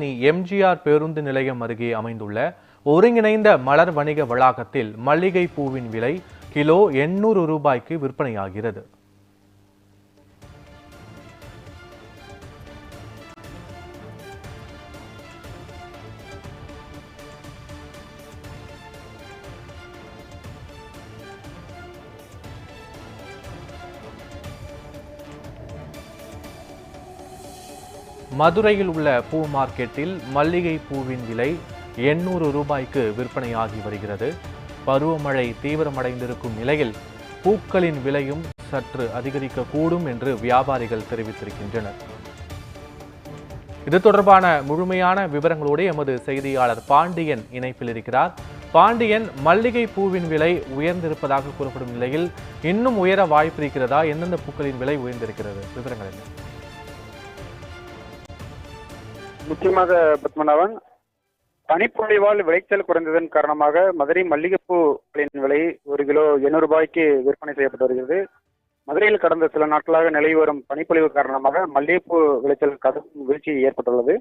நீ எம்ஜிஆர் பேருந்து நிலையம் அருகே அமைந்துள்ள ஒருங்கிணைந்த மலர் வணிக வளாகத்தில் மல்லிகை பூவின் விலை கிலோ எண்ணூறு ரூபாய்க்கு விற்பனையாகிறது. மதுரையில் உள்ள பூ மார்க்கெட்டில் மல்லிகை பூவின் விலை எண்ணூறு ரூபாய்க்கு விற்பனையாகி வருகிறது. பருவமழை தீவிரமடைந்திருக்கும் நிலையில் பூக்களின் விலையும் சற்று அதிகரிக்கக்கூடும் என்று வியாபாரிகள் தெரிவித்திருக்கின்றனர். இது தொடர்பான முழுமையான விவரங்களோடு எமது செய்தியாளர் பாண்டியன் இணைப்பில் இருக்கிறார். பாண்டியன் மல்லிகை பூவின் விலை உயர்ந்திருப்பதாக கூறப்படும் நிலையில் இன்னும் உயர வாய்ப்பு இருக்கிறதா? எந்தெந்த பூக்களின் விலை உயர்ந்திருக்கிறது? விவரங்கள் என்ன? முக்கியமாக பத்மநாபன் பனிப்பொழிவால் விளைச்சல் குறைந்ததன் காரணமாக மதுரை மல்லிகைப்பூக்களின் விலை ஒரு கிலோ எண்ணூறு ரூபாய்க்கு விற்பனை செய்யப்பட்டு வருகிறது. மதுரையில் கடந்த சில நாட்களாக நிலவி வரும் பனிப்பொழிவு காரணமாக மல்லிகைப்பூ விளைச்சல் கடும் வீழ்ச்சி ஏற்பட்டுள்ளது.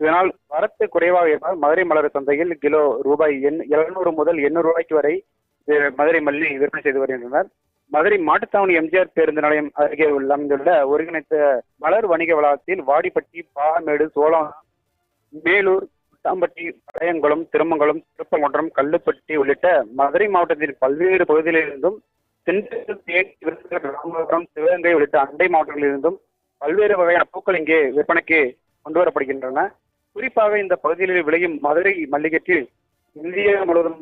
இதனால் வரத்து குறைவாக இருந்தால் மதுரை மலர் சந்தையில் கிலோ ரூபாய் எண் எழுநூறு முதல் எண்ணூறு ரூபாய்க்கு வரை மதுரை மல்லி விற்பனை செய்து வருகின்றனர். மதுரை மாட்டுத்தாவணி எம்ஜிஆர் பேருந்து நிலையம் அருகே உள்ள அமைந்துள்ள ஒருங்கிணைந்த மலர் வணிக வளாகத்தில் வாடிப்பட்டி பாமேடு சோளம் மேலூர் குட்டாம்பட்டி பழையங்குளம் திருமங்கலம் திருப்பங்குன்றம் கல்லுப்பட்டி உள்ளிட்ட மதுரை மாவட்டத்தின் பல்வேறு பகுதிகளிலிருந்தும் திண்டுக்கல் தேனி ராமபுரம் சிவகங்கை உள்ளிட்ட அண்டை மாவட்டங்களிலிருந்தும் பல்வேறு வகையான பூக்கள் இங்கே விற்பனைக்கு கொண்டு வரப்படுகின்றன. குறிப்பாக இந்த பகுதிகளில் விளையும் மதுரை மல்லிகைக்கு இந்தியா முழுவதும்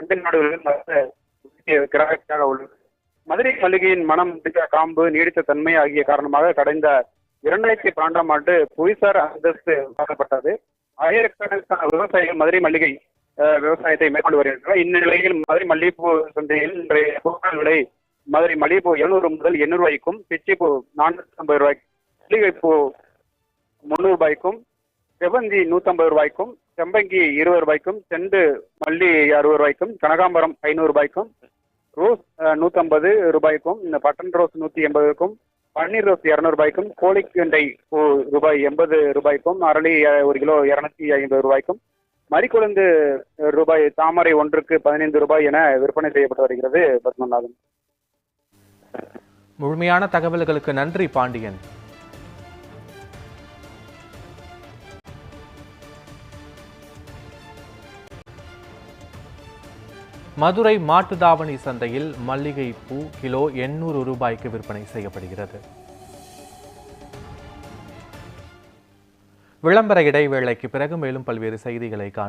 அண்டை நாடுகளில் நல்ல கிராக்காக உள்ளது. மதுரை மல்லிகையின் மனம் காம்பு நீடித்த தன்மை ஆகிய காரணமாக கடந்த இரண்டாயிரத்தி பன்னெண்டாம் ஆண்டு புவிசார் அந்தஸ்து வழங்கப்பட்டது ஆயிரக்கணக்கான விவசாயிகள் மதுரை மல்லிகை விவசாயத்தை மேற்கொண்டு வருகின்றனர். இந்நிலையில் மதுரை மல்லிகைப்பூ சந்தையில் இன்றைய பூக்கள் விலை மதுரை மல்லிகைப்பூ எழுநூறு முதல் எண்ணூறு ரூபாய்க்கும் பிச்சிப்பூ நானூற்றி ஐம்பது ரூபாய்க்கும் மல்லிகைப்பூ முந்நூறு ரூபாய்க்கும் செவந்தி நூற்றம்பது ரூபாய்க்கும் செம்பங்கி இருபது ரூபாய்க்கும் செண்டு மல்லி அறுபது ரூபாய்க்கும் கனகாம்பரம் ஐநூறு ரூபாய்க்கும் ரோஸ் நூற்றம்பது ரூபாய்க்கும் இந்த பட்டன் ரோஸ் நூற்றி எண்பதுக்கும் பன்னீர் ரோஸ் இரநூறுபாய்க்கும் கோழிக்கண்டை ரூபாய் எண்பது ரூபாய்க்கும் அரளி ஒரு கிலோ இரநூத்தி ஐம்பது ரூபாய்க்கும். மறிக்குழுந்து ரூபாய் தாமரை ஒன்றுக்கு பதினைந்து ரூபாய் என விற்பனை செய்யப்பட்டு வருகிறது பத்மநாதன். முழுமையான தகவல்களுக்கு நன்றி பாண்டியன். மதுரை மாட்டுதாவணி சந்தையில் மல்லிகை பூ கிலோ எண்ணூறு ரூபாய்க்கு விற்பனை செய்யப்படுகிறது. விளம்பர இடைவேளைக்கு பிறகு மேலும் பல்வேறு செய்திகளை காண